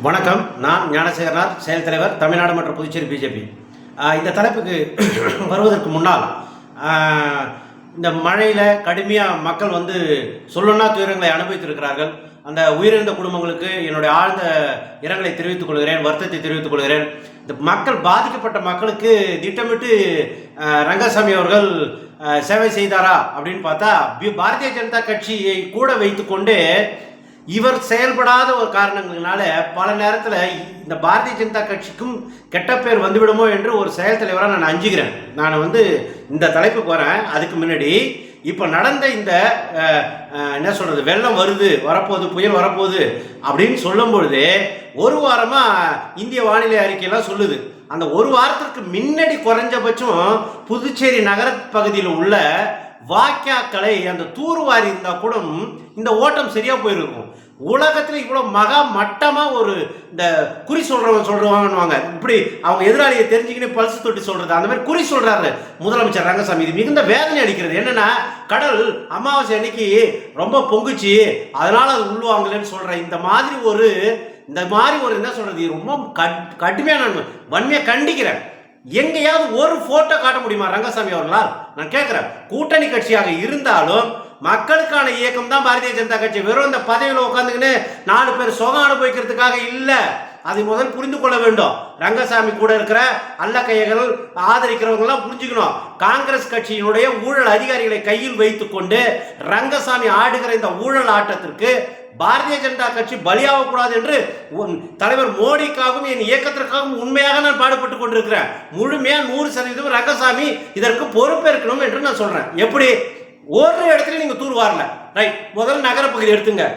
வணக்கம். நான் ஞானசேகரனார் செயல் தலைவர் தமிழ்நாடு மற்றும் புதுச்சேரி பிஜேபி இந்த தலைப்புக்கு வருவதற்கு முன்னால் இந்த மழையில் கடுமையாக மக்கள் வந்து சொல்லணும்னா துயரங்களை அனுபவித்திருக்கிறார்கள். அந்த உயிரிழந்த குடும்பங்களுக்கு என்னுடைய ஆழ்ந்த இரங்கலை தெரிவித்துக் கொள்கிறேன் வருத்தத்தை தெரிவித்துக் கொள்கிறேன். இந்த மக்கள் பாதிக்கப்பட்ட மக்களுக்கு திட்டமிட்டு ரங்கசாமி அவர்கள் சேவை செய்தாரா அப்படின்னு பார்த்தா பி- பாரதிய ஜனதா கட்சியை கூட வைத்துக்கொண்டு இவர் செயல்படாத ஒரு காரணங்களினால பல நேரத்தில் இந்த பாரதிய ஜனதா கட்சிக்கும் கெட்ட பேர் வந்துவிடுமோ என்று ஒரு செயல் தலைவராக நான் அஞ்சுகிறேன். நான் வந்து இந்த தலைப்புக்கு வரேன். அதுக்கு முன்னாடி இப்போ நடந்த இந்த என்ன சொல்கிறது வெள்ளம் வருது வரப்போகுது புயல் வரப்போகுது அப்படின்னு சொல்லும் பொழுது ஒரு வாரமாக இந்திய வானிலை அறிக்கையெல்லாம் சொல்லுது. அந்த ஒரு வாரத்திற்கு முன்னாடி குறைஞ்சபட்சம் புதுச்சேரி நகர பகுதியில் உள்ள வாக்கியாக்களை அந்த தூர்வாரி இருந்தால் கூட இந்த ஓட்டம் சரியாக போயிருக்கும். உலகத்தில் இவ்வளோ மகா மட்டமாக ஒரு இந்த குறி சொல்கிறவங்க சொல்கிறவாங்கன்னுவாங்க இப்படி அவங்க எதிராளியை தெரிஞ்சுக்கினே பல்சு தொட்டி சொல்கிறது அந்த மாதிரி குறி சொல்கிறாரு முதலமைச்சர் ரங்கசாமி. இது மிகுந்த வேதனை அடிக்கிறது. என்னென்னா கடல் அமாவாசை அன்னைக்கு ரொம்ப பொங்குச்சு அதனால் அது உள்வாங்கலன்னு சொல்கிறேன் இந்த மாதிரி ஒரு இந்த மாதிரி ஒரு என்ன சொல்கிறது ரொம்ப கட் கடுமையான நான் வன்மையாக கண்டிக்கிறேன். எங்கேயாவது ஒரு போட்டோ காட்ட முடியுமா ரங்கசாமி அவர்களால்? நான் கேட்கிறேன். கூட்டணி கட்சியாக இருந்தாலும் மக்களுக்கான இயக்கம் தான் பாரதிய ஜனதா கட்சி. வெறும் இந்த பதவியில் உட்காந்துக்கின்னு நாலு பேர் சுகம் அனுபவிக்கிறதுக்காக இல்லை. அதை முதல் புரிந்து கொள்ள வேண்டும். ரங்கசாமி கூட இருக்கிற அல்ல கையர்கள் ஆதரிக்கிறவங்களாம் புரிஞ்சுக்கணும். காங்கிரஸ் கட்சியினுடைய ஊழல் அதிகாரிகளை கையில் வைத்துக்கொண்டு ரங்கசாமி ஆடுகிற இந்த ஊழல் ஆட்டத்திற்கு பாரதிய ஜனதா கட்சி பலியாகக்கூடாது என்று உன் தலைவர் மோடிக்காகவும் என் இயக்கத்திற்காகவும் உண்மையாக நான் பாடுபட்டு கொண்டிருக்கிறேன். முழுமையாக நூறு சதவீதம் ரங்கசாமி இதற்கு பொறுப்பேற்கணும் என்று நான் சொல்கிறேன் எப்படி? ஒரு இடத்துல நீங்கள் தூர் வரல. ரைட். முதல் நகரப்பகுதி எடுத்துங்க.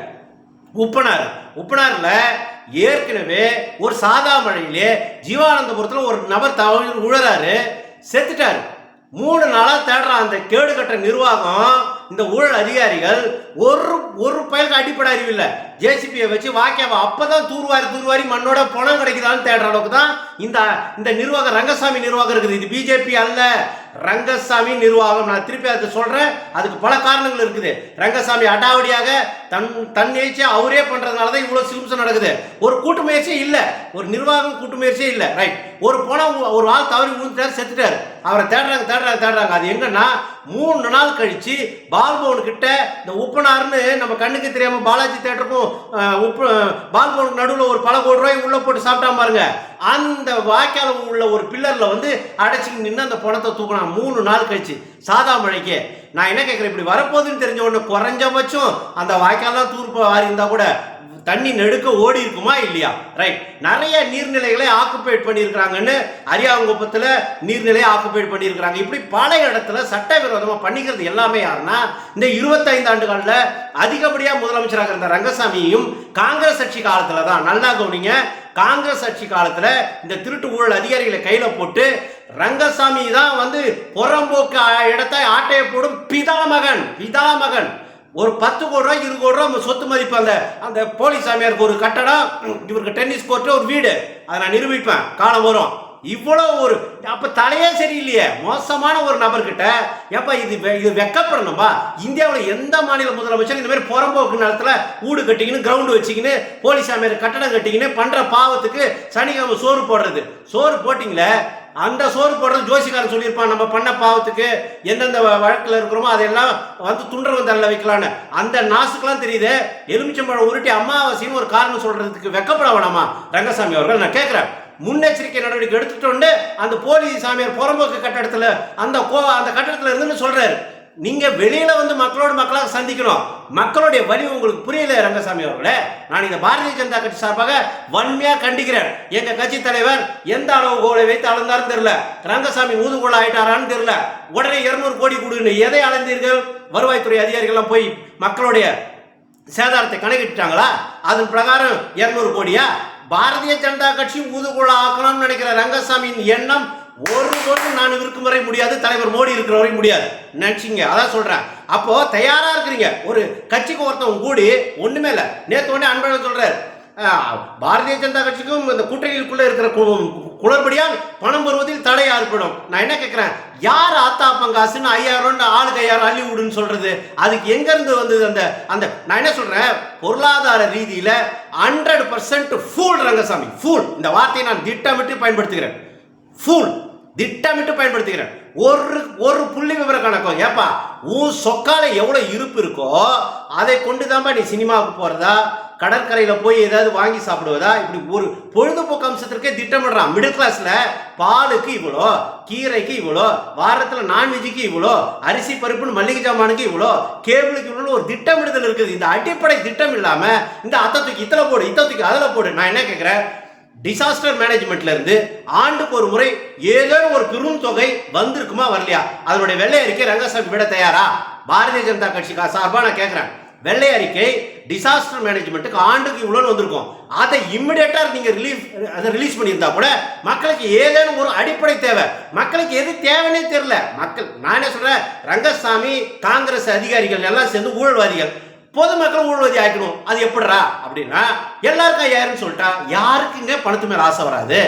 உப்பனார் உப்பனாரில் ஏற்கனவே ஒரு சாதா மழையிலே ஜீவானந்தபுரத்தில் ஒரு நபர் தவறு உழறாரு. செத்துட்டார். மூணு நாளாக தேடுறான் அந்த கேடுகட்ட நிர்வாகம். இந்த ஊழல் அதிகாரிகள் ஒரு ஒரு பயலுக்கு அடிப்படை அறிவில்லை ஜேசிபியை வச்சு வாக்கியாவை அப்பதான் தூர்வாரி தூர்வாரி மண்ணோட பணம் கிடைக்குதான்னு தேடுற அளவுக்கு தான் இந்த இந்த நிர்வாகம் ரங்கசாமி நிர்வாகம் இருக்குது. இது பிஜேபி அல்ல. ரங்கசாமி நிர்வாகம். நான் திருப்பி அதை சொல்றேன். அதுக்கு பல காரணங்கள் இருக்குது. ரங்கசாமி அடாவடியாக தன் தன் முயற்சியை அவரே பண்றதுனால தான் இவ்வளவு சிலும்சம் நடக்குது. ஒரு கூட்டு முயற்சியே இல்லை. ஒரு நிர்வாகம் கூட்டு முயற்சியே இல்லை. ரைட் ஒரு பணம் ஒரு ஆள் தவறி விழுந்துட்டார் செத்துட்டார். அவரை தேடுறாங்க தேடுறாங்க தேடுறாங்க. அது எங்கன்னா மூணு நாள் கழிச்சு பால்பவன் கிட்ட இந்த உப்பனார்னு நம்ம கண்ணுக்கு தெரியாம பாலாஜி தேட்டருக்கும் உப்பு பால்பவனுக்கு நடுவில் ஒரு பல கோடி ரூபாய் உள்ள போட்டு சாப்பிட்டா பாருங்க. அந்த வாய்க்கால உள்ள ஒரு பில்லர்ல வந்து அடைச்சிக்கிட்டு நின்று அந்த பணத்தை தூக்கினான். மூணு நாள் கழிச்சு. சாதா மழைக்கு. நான் என்ன கேட்குறேன் இப்படி வரப்போகுதுன்னு தெரிஞ்ச உடனே குறைஞ்சபட்சம் அந்த வாய்க்கால்லாம் தூர்ப்பு வாரி இருந்தால் கூட தண்ணி நெடுக்க ஓடி இருக்குமா இல்லையா? ரைட் நிறைய நீர்நிலைகளை ஆக்குபைட் பண்ணியிருக்கிறாங்கன்னு அரியாங்குப்பத்தில் நீர்நிலையை ஆக்குபைட் பண்ணியிருக்கிறாங்க. இப்படி பல இடத்துல சட்டவிரோதமாக பண்ணிக்கிறது எல்லாமே யாருன்னா இந்த இருபத்தைந்து ஆண்டுகளில் அதிகப்படியாக முதலமைச்சராக இருந்த ரங்கசாமியும் காங்கிரஸ் கட்சி காலத்தில் தான் நல்லா கவனிங்க. காங்கிரஸ் கட்சி காலத்தில் இந்த திருட்டு ஊழல் அதிகாரிகளை கையில் போட்டு ரங்கசாமி தான் வந்து புறம்போக்கு இடத்தை ஆட்டையை போடும் பிதாமகன் பிதாமகன். ஒரு பத்து கோடி ரூபாய் இருபது கோடி ரூபாய் சொத்து மதிப்பு அந்த அந்த போலீஸ் சாமியாருக்கு ஒரு கட்டடம் இவருக்கு டென்னிஸ் கோர்ட்டு ஒரு வீடு. அதை நான் நிரூபிப்பேன். காலம் வரும். இவ்வளோ ஒரு அப்போ தலையே சரியில்லையே. மோசமான ஒரு நபர்கிட்ட ஏப்பா இது வெ- இது வெக்கப்படணும்பா? இந்தியாவில் எந்த மாநில முதலமைச்சர் இந்த மாதிரி புறம்போக்கு நேரத்தில் வீடு கட்டிக்கின்னு கிரவுண்டு வச்சுக்கின்னு போலீஸ் சாமியார் கட்டடம் கட்டிக்கின்னு பண்ணுற பாவத்துக்கு சனிக்கிழமை சோறு போடுறது. சோறு போட்டிங்களே? அந்த சோறு போடுறது ஜோசிக்காரன் சொல்லியிருப்பான் நம்ம பண்ண பாவத்துக்கு எந்தெந்த வ- இருக்கிறோமோ அதெல்லாம் வந்து துண்டரவன் தள்ள வைக்கலான்னு. அந்த நாசுக்கெல்லாம் தெரியுது. எலுமிச்சம்பழம் உருட்டி அமாவாசைன்னு ஒரு காரணம் சொல்றதுக்கு வெக்கப்பட வேணாமா ரங்கசாமி அவர்கள் நான் கேட்குறேன் முன்னெச்சரிக்கை நடவடிக்கை எடுத்துட்டு அந்த போலி சாமியார் புறம்போக்கு கட்டடத்தில் அந்த கோ அந்த கட்டடத்தில் இருந்துன்னு சொல்றாரு. நீங்க வெளியில வந்து மக்களோட மக்களாக சந்திக்கணும். மக்களுடைய வலி உங்களுக்கு புரியல ரங்கசாமி அவர்களே. நான் இந்த பாரதிய ஜனதா கட்சி சார்பாக வன்மையா கண்டிக்கிறேன். எங்க கட்சி தலைவர் எந்த அளவு கோலை வைத்து அளந்தாருன்னு தெரியல. ரங்கசாமி ஊதுகோல் ஆயிட்டாரான்னு தெரியல. உடனே இருநூறு கோடி கொடுன்னு எதை அளந்தீர்கள்? வருவாய்த்துறை அதிகாரிகள்லாம் போய் மக்களுடைய சேதாரத்தை கணக்கிட்டாங்களா? அதன் பிரகாரம் இருநூறு கோடியா? பாரதிய ஜனதா கட்சி ஊதுகோல் ஆக்கணும்னு நினைக்கிற ரங்கசாமியின் எண்ணம் ஒரு பொருள் நான் இருக்கும் வரை முடியாது தலைவர் மோடி இருக்கிற வரை முடியாது. நினைச்சிங்க அதான் சொல்றேன். அப்போ தயாரா இருக்கிறீங்க. ஒரு கட்சிக்கு ஒருத்தவங்க கூடி ஒண்ணுமே இல்லை. நேத்து ஒண்ணே அன்பழகன் சொல்றாரு பாரதிய ஜனதா கட்சிக்கும் இந்த கூட்டணிக்குள்ள இருக்கிற கு- குளறுபடியால் பணம் பெறுவதில் தடை ஏற்படும். நான் என்ன கேட்கிறேன்? யார் ஆத்தா பங்காசுன்னு ஐயாயிரம் ஆளுக்கு ஐயாயிரம் அள்ளி விடுன்னு சொல்றது? அதுக்கு எங்க இருந்து வந்தது அந்த அந்த நான் என்ன சொல்றேன்? பொருளாதார ரீதியில hundred percent fool Rangasamy. Fool இந்த வார்த்தையை நான் திட்டமிட்டு பயன்படுத்துகிறேன். ஃபூல் திட்டமிட்டு பயன்படுத்துகிறேன். ஒரு ஒரு புள்ளி விவர கணக்கம் ஏப்பா உன் சொக்கால எவ்வளோ இருப்பு இருக்கோ அதை கொண்டு தான்ப்பா நீ சினிமாவுக்கு போகிறதா கடற்கரையில் போய் ஏதாவது வாங்கி சாப்பிடுவதா? இப்படி ஒரு பொழுதுபோக்கு அம்சத்திற்கே திட்டமிடுறான். மிடில் கிளாஸில் பாலுக்கு இவ்வளோ கீரைக்கு இவ்வளோ வாரத்தில் நான்வெஜ்ஜுக்கு இவ்வளோ அரிசி பருப்புன்னு மல்லிகை ஜாமானுக்கு இவ்வளோ கேபிளுக்கு இவ்வளோ ஒரு திட்டமிடுதல் இருக்குது. இந்த அடிப்படை திட்டம் இல்லாமல் இந்த அத்தை தூக்கி இத்தனை போடு இத்தை தூக்கி அதில் போடு. நான் என்ன கேட்குறேன் டிசாஸ்டர் மேனேஜ்மெண்ட்ல இருந்து ஆண்டுக்கு ஒரு முறை ஏதோ ஒரு பெரும் தொகை வந்திருக்குமா வரலையா? அதனுடைய வெள்ளை அறிக்கை ரங்கசாமி விட தயாரா? பாரதிய ஜனதா கட்சி சார்பாக நான் கேட்குறேன் வெள்ளை அறிக்கை டிசாஸ்டர் மேனேஜ்மெண்ட்டுக்கு ஆண்டுக்கு இவ்வளோன்னு வந்திருக்கும். அதை இம்மிடியட்டாக நீங்கள் ரிலீஃப் அதை ரிலீஸ் பண்ணியிருந்தா கூட மக்களுக்கு ஏதேனும் ஒரு அடிப்படை தேவை. மக்களுக்கு எது தேவைன்னே தெரியல. மக்கள் நான் என்ன சொல்கிறேன் ரங்கசாமி காங்கிரஸ் அதிகாரிகள் எல்லாம் சேர்ந்து ஊழல்வாதிகள். பொதுமக்கள் ஊழல்வாதி ஆக்கணும். அது எப்படிறா அப்படின்னா எல்லாருக்கும் யாருன்னு சொல்லிட்டா. யாருக்குங்க பணத்து மேலே ஆசை வராது?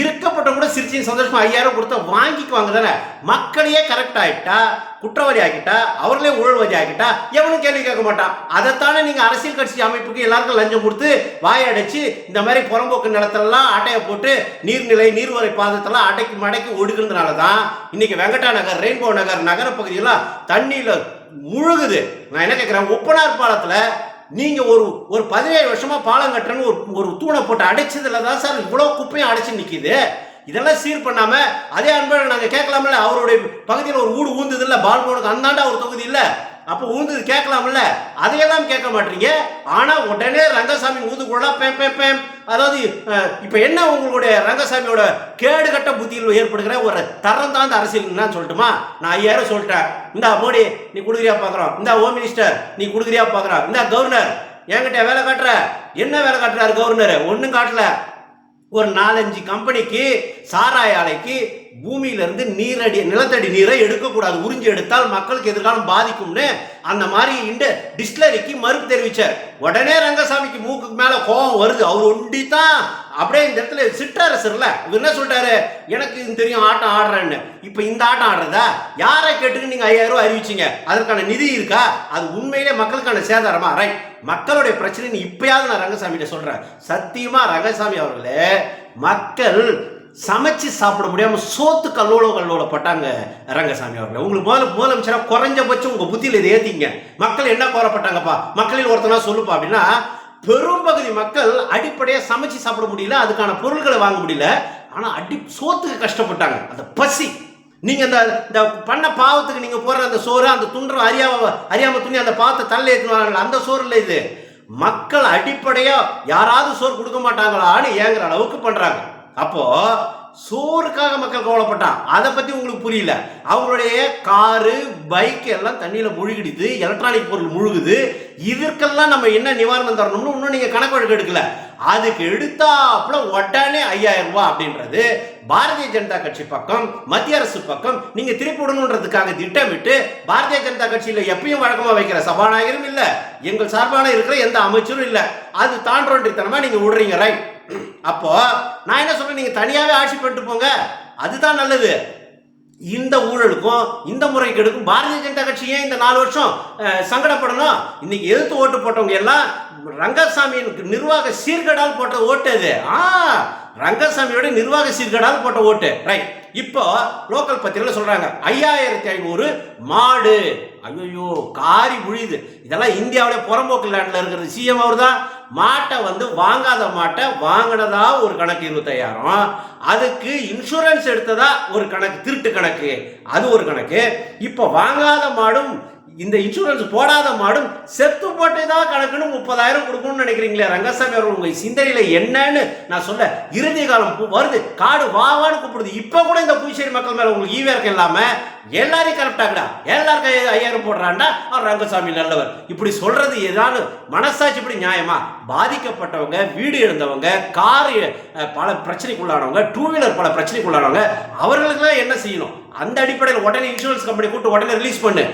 இருக்கப்பட்ட கூட சிரிச்சு சந்தோஷமா ஐயாயிரம் கொடுத்தா வாங்கிக்குவாங்க தானே? மக்களையே கரெக்ட் ஆகிட்டா குற்றவாளி ஆகிட்டா அவர்களே ஊழல்வாதி ஆகிட்டா எவனும் கேள்வி கேட்க மாட்டான். அதைத்தானே நீங்கள் அரசியல் கட்சி அமைப்புக்கு எல்லாருக்கும் லஞ்சம் கொடுத்து வாயடைச்சு இந்த மாதிரி புறம்போக்கு நிலத்திலலாம் அட்டையை போட்டு நீர்நிலை நீர்வரை பாதத்தெல்லாம் அடைக்கு மடைக்கு ஒடுக்குறதுனால தான் இன்னைக்கு வெங்கடா நகர் ரெயின்போ நகர் நகர பகுதியெல்லாம் தண்ணியில் முழுகுது. நான் என்ன கேட்குறேன்? ஒப்பனார் பாலத்தில் நீங்கள் ஒரு ஒரு பதினேழு வருஷமாக பாலம் கட்டுறன்னு ஒரு ஒரு தூணை போட்டு அடைச்சதில் தான் சார் இவ்வளோ குப்பையும் அடைச்சு நிற்கிது இதெல்லாம் சீர் பண்ணாமல் அதே அன்பழகன் நாங்கள் கேட்கலாமில்ல அவருடைய பகுதியில் ஒரு ஊடு ஊந்துதில்ல பால் பால்மோனுக்கு அந்தாண்டா ஒரு தொகுதி இல்லை. அப்போ ஊந்து கேட்கலாம்ல? அதையெல்லாம் கேட்க மாட்டீங்க. ஆனால் உடனே ரங்கசாமி ஊதுக்குள்ளா பேம் பேம் பேம். அதாவது இப்போ என்ன உங்களுடைய ரங்கசாமியோட கேடுகட்ட புத்தியில் ஏற்படுகிற ஒரு தரம் தாழ்ந்த அரசியல் சொல்லட்டுமா? நான் ஐயாயிரம் சொல்லிட்டேன். இந்த மோடி நீ கொடுக்குறியா பார்க்குறோம் இந்த ஹோம் மினிஸ்டர் நீ கொடுக்குறியா பார்க்குறோம் இந்த கவர்னர் என்கிட்ட வேலை காட்டுற? என்ன வேலை காட்டுறாரு கவர்னர் ஒன்றும் காட்டல. ஒரு நாலஞ்சு கம்பெனிக்கு சாராய ஆலைக்கு பூமியிலிருந்து நீரடி நிலத்தடி நீரை எடுக்கக்கூடாது. உறிஞ்சி எடுத்தால் மக்களுக்கு எதிர்காலம் பாதிக்கும்னு அந்த மாதிரி இந்த டிஸ்லரிக்கு மறுப்பு தெரிவித்தார் உடனே ரங்கசாமிக்கு மூக்குக்கு மேலே கோபம் வருது. அவர் ஒண்டி தான் அப்படியே இந்த இடத்துல சிற்றரசர்ல இவர் என்ன சொல்லிட்டாரு எனக்கு இது தெரியும் ஆட்டம் ஆடுறேன்னு. இப்போ இந்த ஆட்டம் ஆடுறதா? யாரை கேட்டுக்கு நீங்கள் ஐயாயிரம் ரூபாய் அறிவிச்சிங்க? அதற்கான நிதி இருக்கா? அது உண்மையிலே மக்களுக்கான சேதாரமா? ரைட் மக்களுடைய பிரச்சனைன்னு இப்பயாவது நான் ரங்கசாமிகிட்ட சொல்கிறேன் சத்தியமாக ரங்கசாமி அவர்களே மக்கள் சமைச்சு சாப்பிட முடியாமல் சோத்து கல்லோல கல்லோல பட்டாங்க ரங்கசாமி அவர்கள். உங்களுக்கு முதல்ல முதலமைச்சரா குறைஞ்சபட்சம் உங்கள் புத்தியில் இதை ஏற்றிங்க மக்கள் என்ன கோரப்பட்டாங்கப்பா? மக்களில் ஒருத்தனா சொல்லுப்பா அப்படின்னா பெரும்பகுதி மக்கள் அடிப்படையாக சமைச்சு சாப்பிட முடியல அதுக்கான பொருட்களை வாங்க முடியல ஆனால் அடி சோத்துக்கு கஷ்டப்பட்டாங்க. அந்த பசி. நீங்கள் அந்த இந்த பண்ண பாவத்துக்கு நீங்கள் போடுற அந்த சோறு அந்த துன்றம் அறியாம அறியாமல் துணி அந்த பாவத்தை தள்ள ஏற்றுவாங்க அந்த சோறு இல்லை இது. மக்கள் அடிப்படையாக யாராவது சோறு கொடுக்க மாட்டாங்களான்னு ஏங்குற அளவுக்கு பண்ணுறாங்க அப்போ சோறுக்காக மக்கள் கவலைப்பட்டான். அதை பத்தி உங்களுக்கு புரியல. அவங்களுடைய காரு பைக் எல்லாம் தண்ணியில முழுகிடுது எலக்ட்ரானிக் பொருள் முழுகுது. இதற்கெல்லாம் நம்ம என்ன நிவாரணம் தரணும்னு இன்னும் நீங்க கணக்கு வழக்கு எடுக்கல. அதுக்கு எடுத்தாப்புல உடனே ஐயாயிரம் ரூபாய் அப்படின்றது பாரதிய ஜனதா கட்சி பக்கம் மத்திய அரசு பக்கம் நீங்க திருப்பி விடணுன்றதுக்காக திட்டமிட்டு பாரதிய ஜனதா கட்சியில எப்பயும் வழக்கமா வைக்கிற சபாநாயகரும் இல்ல. எங்கள் சார்பான இருக்கிற எந்த அமைச்சரும் இல்ல. அது தாண்டோன்றித்தனமா நீங்க விடுறீங்க ரைட் அப்போ நான் என்ன சொல்றேன்? நீங்க தனியாவே ஆட்சி பண்ணிட்டு போங்க. அதுதான் நல்லது. இந்த ஊழலுக்கும் இந்த முறைகேடுக்கும் பாரதிய ஜனதா கட்சி ஏன் இந்த நாலு வருஷம் சங்கடப்படணும்? இன்னைக்கு எதிர்த்து ஓட்டு போட்டவங்க எல்லாம் ரங்கசாமியின் நிர்வாக சீர்கேடால் போட்ட ஓட்டு அது. ஆ ரங்கசாமியோட நிர்வாக சீர்கேடால் போட்ட ஓட்டு. ரைட் இப்போ லோக்கல் பத்திரிகையில் சொல்றாங்க ஐயாயிரத்தி ஐநூறு மாடு. ஐயோ காரி புழியுது இதெல்லாம் இந்தியாவில புறம்போக்கு லேண்டில் இருக்கிறது. சிஎம் அவர் தான் மாட்டை வந்து வாங்காத மாட்டை வாங்கினதா ஒரு கணக்கு இருபத்தையாயிரம். அதுக்கு இன்சூரன்ஸ் எடுத்ததா ஒரு கணக்கு திருட்டு கணக்கு. அது ஒரு கணக்கு. இப்போ வாங்காத மாடும் இந்த இன்சூரன்ஸ் போடாத மாடும் செத்து போட்டதா கணக்குன்னு முப்பதாயிரம் கொடுக்கணும்னு நினைக்கிறீங்களே ரங்கசாமி அவர்கள் உங்கள் சிந்தனையில் என்னன்னு நான் சொல்ல இறுதி காலம் வருது. காடு வாவான்னு கூப்பிடுது. இப்போ கூட இந்த புதுச்சேரி மக்கள் மேலே உங்களுக்கு ஈவேர்க்கம் இல்லாமல் எல்லாரையும் கரெக்டாகடா எல்லாருக்கும் ஐயாயிரம் போடுறான்டா. அவர் ரங்கசாமி நல்லவர். இப்படி சொல்கிறது ஏதாவது மனசாட்சி இப்படி நியாயமா? பாதிக்கப்பட்டவங்க வீடு இழந்தவங்க கார் பல பிரச்சனைக்குள்ளானவங்க டூ வீலர் பல பிரச்சனைக்குள்ளானவங்க அவர்களுக்கெல்லாம் என்ன செய்யணும்? அந்த அடிப்படையில் உடனே இன்சூரன்ஸ் கம்பெனி கூப்பிட்டு உடனே ரிலீஸ் பண்ணு.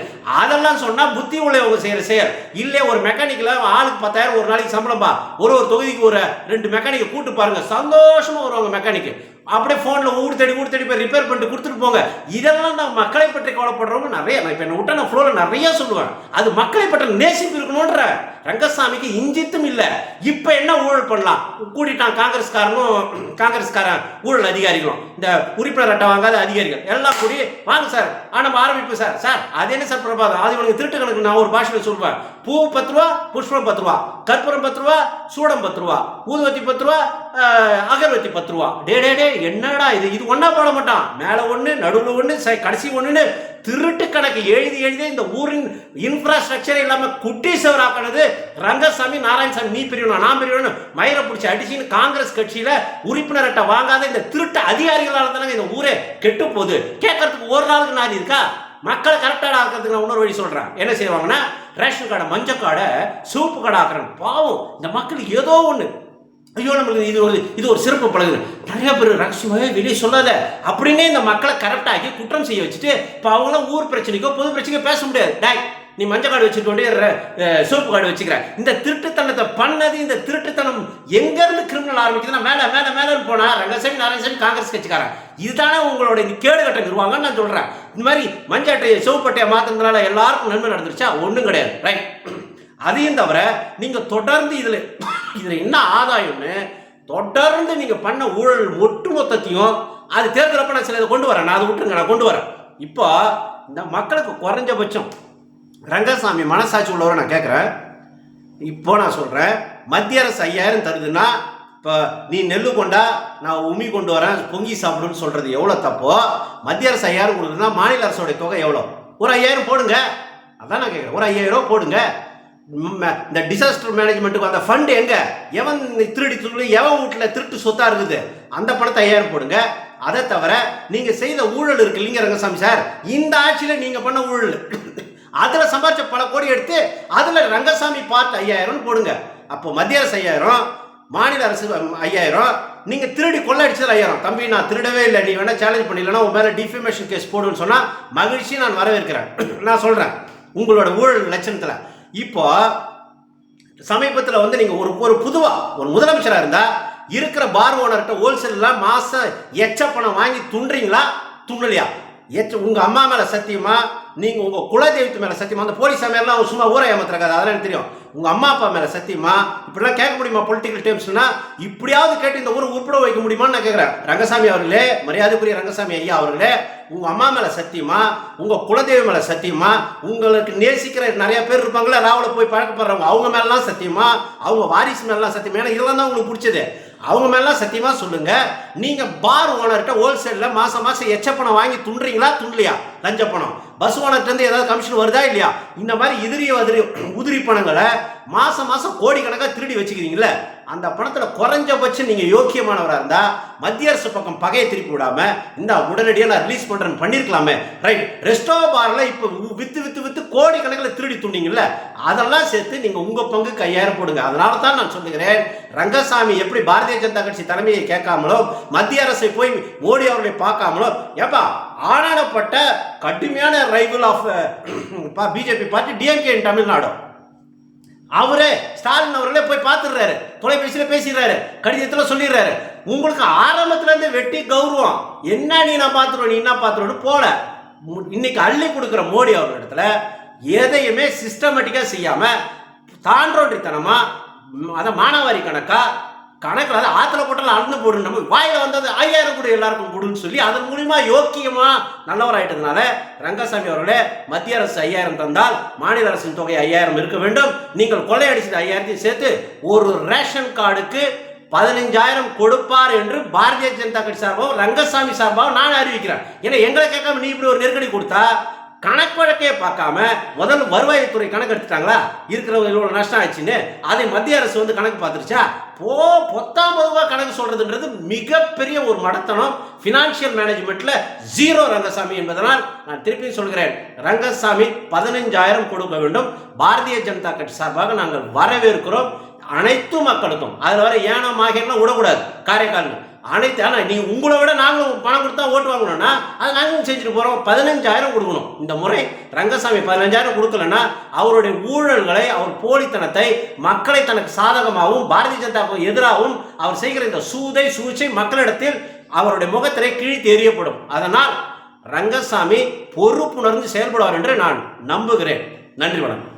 அதெல்லாம் சொன்னால் புத்தி உள்ளவங்க செய்கிற செயல். இல்லை ஒரு மெக்கானிக்கில் ஆளுக்கு பத்தாயிரம் ஒரு நாளைக்கு சம்பளம்பா. ஒரு ஒரு தொகுதிக்கு ஒரு ரெண்டு மெக்கானிக்கை கூப்பிட்டு பாருங்கள் சந்தோஷமாக வருவாங்க மெக்கானிக்கு அப்படியே ஃபோனில் ஊடு தேடி ஊடு தேடி போய் ரிப்பேர் பண்ணிட்டு கொடுத்துட்டு போங்க. இதெல்லாம் நான் மக்களை பற்றி கவலைப்படுறவங்க நிறைய. நான் இப்போ என்ன விட்டா நான் ஃப்ளோவில் நிறைய சொல்லுவேன். அது மக்களை பற்றி நேசிப்பு இருக்கணுன்ற ரங்கசாமிக்கு இஞ்சித்தும் இல்லை. இப்போ என்ன ஊழல் பண்ணலாம்? கூட்டிட்டான் காங்கிரஸ்காரனும் காங்கிரஸ்காரன் ஊழல் அதிகாரிகளும். இந்த உறுப்பினர் அட்டை வாங்காத அதிகாரிகள். எல்லாம் கூடி வாங்க சார். ஆனால் நம்ம ஆரம்பிப்போம் சார். சார் அது என்ன சார் பிரபாதம் அது உனக்கு திருட்டு கணக்கு நான் ஒரு பாஷையில் சொல்லுவேன் பூ பத்து ரூபா புஷ்பம் பத்து ரூபா கற்பூரம் பத்து ரூபா சூடம் பத்து ரூபா ஊதுவத்தி பத்து ரூபா அகர்வத்தி பத்து ரூபா. டே டே டே என்னடா இது? இது ஒன்றா போட மாட்டான். மேலே ஒன்று நடுவில் ஒன்று கடைசி ஒன்றுன்னு திருட்டு கணக்கு எழுதி எழுதி இந்த ஊரின் இன்ஃப்ராஸ்ட்ரக்சர் இல்லாமல் குட்டீஸ்வர் ஆக்கினது ரங்கசாமி நாராயணசாமி நீ பிரிவணும் நான் பிரிவணும் மயிரை பிடிச்சி அடிச்சின்னு காங்கிரஸ் கட்சியில உறுப்பினர்கிட்ட வாங்காத இந்த திருட்டு அதிகாரிகளால தானே இந்த ஊரே கெட்டு போகுது கேட்கறதுக்கு ஒரு நாளுக்கு நாதி இருக்கா? மக்களை கரெக்டாக ஆக்கிறதுக்கு நான் இன்னொரு வழி சொல்கிறேன் என்ன செய்வாங்கன்னா ரேஷன் கார்டை மஞ்சள் கார்டை சூப்பு கார்டை ஆக்குறாங்க பாவம் இந்த மக்களுக்கு ஏதோ ஒன்று ஐயோ நம்மளுக்கு இது ஒரு இது ஒரு சிறப்பு பழகுது. நிறைய பேர் ரகசியமாகவே வெளியே சொல்லாத. அப்படின்னே இந்த மக்களை கரெக்டாகி குற்றம் செய்ய வச்சுட்டு இப்போ அவங்களாம் ஊர் பிரச்சனைக்கோ பொது பிரச்சனைக்கோ பேச முடியாது. டாய் நீ மஞ்சள் கார்டு வச்சுட்டு சோப்பு கார்டு வச்சுக்கிற. இந்த திருட்டுத்தனத்தை பண்ணது இந்த திருட்டுத்தனம் எங்கேருந்து கிரிமினல் ஆரம்பிக்குதுன்னா மேலே மேலே மேலே போனா ரங்கசாமி நாராயணசாமி காங்கிரஸ் கட்சிக்காரன். இதுதானே உங்களோட இந்த கேடு கட்டம் இருவாங்கன்னு நான் சொல்கிறேன் இந்த மாதிரி மஞ்சள் அட்டையை சிவப்பட்டையை மாற்றினதுனால எல்லாருக்கும் நன்மை நடந்துருச்சா? ஒன்றும் கிடையாது. ரைட் அதையும் தவிர நீங்கள் தொடர்ந்து இதில் இதில் என்ன ஆதாயம்னு தொடர்ந்து நீங்கள் பண்ண ஊழல் ஒட்டு மொத்தத்தையும் அது தேர்தலப்ப நான் சில இதை கொண்டு வரேன். நான் அதை விட்டுருங்க நான் கொண்டு வரேன். இப்போ இந்த மக்களுக்கு குறைஞ்சபட்சம் ரங்கசாமி மனசாட்சி உள்ளவரை நான் கேட்குறேன். இப்போ நான் சொல்கிறேன் மத்திய அரசு ஐயாயிரம் தருதுன்னா இப்போ நீ நெல் கொண்டா நான் உமி கொண்டு வரேன் பொங்கி சாப்பிடுன்னு சொல்கிறது எவ்வளோ தப்போ மத்திய அரசு ஐயாயிரம் கொடுக்குதுன்னா மாநில அரசோடைய தொகை எவ்வளோ? ஒரு ஐயாயிரம் போடுங்க. அதான் நான் கேட்குறேன். ஒரு ஐயாயிரம் ரூபா போடுங்க. இந்த டிசாஸ்டர் மேனேஜ்மெண்ட்டுக்கு அந்த ஃபண்ட் எங்கே? எவன் திருடி திருடி எவன் வீட்டில் திருட்டு சொத்தா இருக்குது? அந்த பணத்தை ஐயாயிரம் போடுங்க. அதை தவிர நீங்கள் செய்த ஊழல் இருக்கு இல்லைங்க ரங்கசாமி சார். இந்த ஆட்சியில் நீங்கள் பண்ண ஊழல். அதில் சம்பாதிச்ச பல கோடி எடுத்து அதில் ரங்கசாமி பார்ட் ஐயாயிரம்னு போடுங்க. அப்போ மத்திய அரசு ஐயாயிரம் மாநில அரசு ஐயாயிரம் நீங்கள் திருடி கொள்ளடிச்சது ஐயாயிரம். தம்பி நான் திருடவே இல்லை. நீ வேணால் சேலஞ்ச் பண்ணிடலன்னா உன் மேலே டிஃபிமேஷன் கேஸ் போடுன்னு சொன்னால் மகிழ்ச்சி நான் வரவேற்கிறேன். நான் சொல்கிறேன் உங்களோட ஊழல் லட்சணத்தில். இப்போ சமீபத்தில் வந்து நீங்கள் ஒரு ஒரு புதுவா ஒரு முதலமைச்சராக இருந்தால் இருக்கிற பார் ஓனர்கிட்ட ஹோல்சேல்லாம் மாதம் எச்ச பணம் வாங்கி துண்டுறீங்களா? துண்ணலையா எச்ச உங்கள் அம்மா மேலே சத்தியமாக நீங்கள் உங்கள் குலதெய்வத்து மேலே சத்தியமா அந்த போலீஸ் எல்லாம் சும்மா ஊரை ஏமாத்துறாங்க. அதெல்லாம் எனக்கு தெரியும். உங்கள் அம்மா அப்பா மேலே சத்தியமா இப்படிலாம் கேட்க முடியுமா பொலிட்டிக்கல் டேம்ஸ்னா இப்படியாவது கேட்டு இந்த ஊரை உருப்பிட வைக்க முடியுமான்னு நான் கேட்குறேன். ரங்கசாமி அவர்களே மரியாதைக்குரிய ரங்கசாமி ஐயா அவர்களே உங்கள் அம்மா மேலே சத்தியமா உங்கள் குலதெய்வம் மேலே சத்தியமா உங்களுக்கு நேசிக்கிற நிறைய பேர் இருப்பாங்களே ராவில் போய் பழக்கப்படுறவங்க அவங்க மேலாம் சத்தியமா அவங்க வாரிசு மேலாம் சத்தியமா ஏன்னா இதெல்லாம் தான் உங்களுக்கு பிடிச்சது. அவங்க மேலாம் சத்தியமாக சொல்லுங்கள் நீங்கள் பார் ஓனர்கிட்ட ஹோல்சேலில் மாதம் மாதம் எச்ச பணம் வாங்கி துண்டுறீங்களா துண்டலையா? லஞ்ச பணம் பஸ் ஓனர்கிட்ட ஏதாவது கமிஷன் வருதா இல்லையா? இந்த மாதிரி எதிரி உதிரி உதிரி பணங்களை மாதம் மாதம் கோடிக்கணக்காக திருடி வச்சுக்கிறீங்கள அந்த பணத்தில் குறைஞ்சபட்சம் நீங்கள் யோக்கியமானவராக இருந்தால் மத்திய அரசு பக்கம் பகையை திருப்பி விடாமல் இந்த உடனடியாக நான் ரிலீஸ் பண்ணுறேன் பண்ணியிருக்கலாமே ரைட் ரெஸ்டோ பார்ல இப்போ வித்து வித்து வித்து கோடிக்கணக்கில் திருடி துண்டிங்கல்ல அதெல்லாம் சேர்த்து நீங்கள் உங்கள் பங்கு கையாயிரம் போடுங்க. அதனால தான் நான் சொல்லுகிறேன் ரங்கசாமி எப்படி பாரதிய ஜனதா கட்சி தலைமையை கேட்காமலோ மத்திய அரசை போய் மோடி அவர்களை பார்க்காமலோ ஏப்பா ஆனாடப்பட்ட கடுமையான rival of BJP party DMK in Tamil Nadu அவரே ஸ்டாலின் அவர்களே போய் பார்த்துடுறாரு. தொலைபேசியில் பேசிடுறாரு. கடிதத்தில் சொல்லிடுறாரு. உங்களுக்கு ஆரம்பத்துலேருந்து வெட்டி கௌரவம். என்ன நீ நான் பார்த்துருவோம் நீ என்ன பார்த்துருவோன்னு போல. மு- இன்னைக்கு அள்ளி கொடுக்குற மோடி அவர்களிடத்துல எதையுமே சிஸ்டமேட்டிக்காக செய்யாமல் தாண்டோன்றித்தனமாக அதை மானாவாரி கணக்காக கணக்கில் ஆற்றுல போட்டாலும் அளந்து போடு நம்ம வாயில் வந்தது ஐயாயிரம் கூட எல்லாருக்கும் கொடுன்னு சொல்லி அதன் மூலியமா யோக்கியமாக நல்லவராயிட்டதுனால ரங்கசாமி அவர்களே மத்திய அரசு ஐயாயிரம் தந்தால் மாநில அரசின் தொகை ஐயாயிரம் இருக்க வேண்டும். நீங்கள் கொள்ளையடிச்சது ஐயாயிரத்தையும் சேர்த்து ஒரு ரேஷன் கார்டுக்கு பதினஞ்சாயிரம் கொடுப்பார் என்று பாரதிய ஜனதா கட்சி சார்பாகவும் ரங்கசாமி சார்பாகவும் நான் அறிவிக்கிறேன். ஏன்னா எங்களை கேட்காம நீ இப்படி ஒரு நெருக்கடி கொடுத்தா கணக்கு பார்க்காம முதல்ல வருவாய்த்துறை கணக்கு எடுத்துட்டாங்களா? இருக்கிறவங்க இவ்வளோ நஷ்டம் ஆச்சுன்னு அதை மத்திய அரசு வந்து கணக்கு பார்த்துருச்சா? போ பொத்தாம் பொதுவாக கணக்கு சொல்றதுன்றது மிகப்பெரிய ஒரு மடத்தனம். ஃபினான்ஷியல் மேனேஜ்மெண்ட்ல ஜீரோ ரங்கசாமி என்பதனால் நான் திருப்பி சொல்கிறேன் ரங்கசாமி பதினஞ்சாயிரம் கொடுக்க வேண்டும். பாரதிய ஜனதா கட்சி சார்பாக நாங்கள் வரவேற்கிறோம். அனைத்து மக்களுக்கும் அதில் வர ஏனோ ஆகியெல்லாம் விடக்கூடாது காரைக்கால் அனைத்து ஆனால் நீ உங்களை விட நாங்களும் பணம் கொடுத்தா ஓட்டு வாங்கணும்னா அது நாங்களும் செஞ்சுட்டு போகிறோம் பதினஞ்சாயிரம் கொடுக்கணும். இந்த முறை ரங்கசாமி பதினஞ்சாயிரம் கொடுக்கலன்னா அவருடைய ஊழல்களை அவர் போலித்தனத்தை மக்களை தனக்கு சாதகமாகவும் பாரதிய ஜனதாவுக்கு எதிராகவும் அவர் செய்கிற இந்த சூதை சூழ்ச்சி மக்களிடத்தில் அவருடைய முகத்திலே கிழித்து எறியப்படும். அதனால் ரங்கசாமி பொறுப்புணர்ந்து செயல்படுவார் என்று நான் நம்புகிறேன். நன்றி வணக்கம்.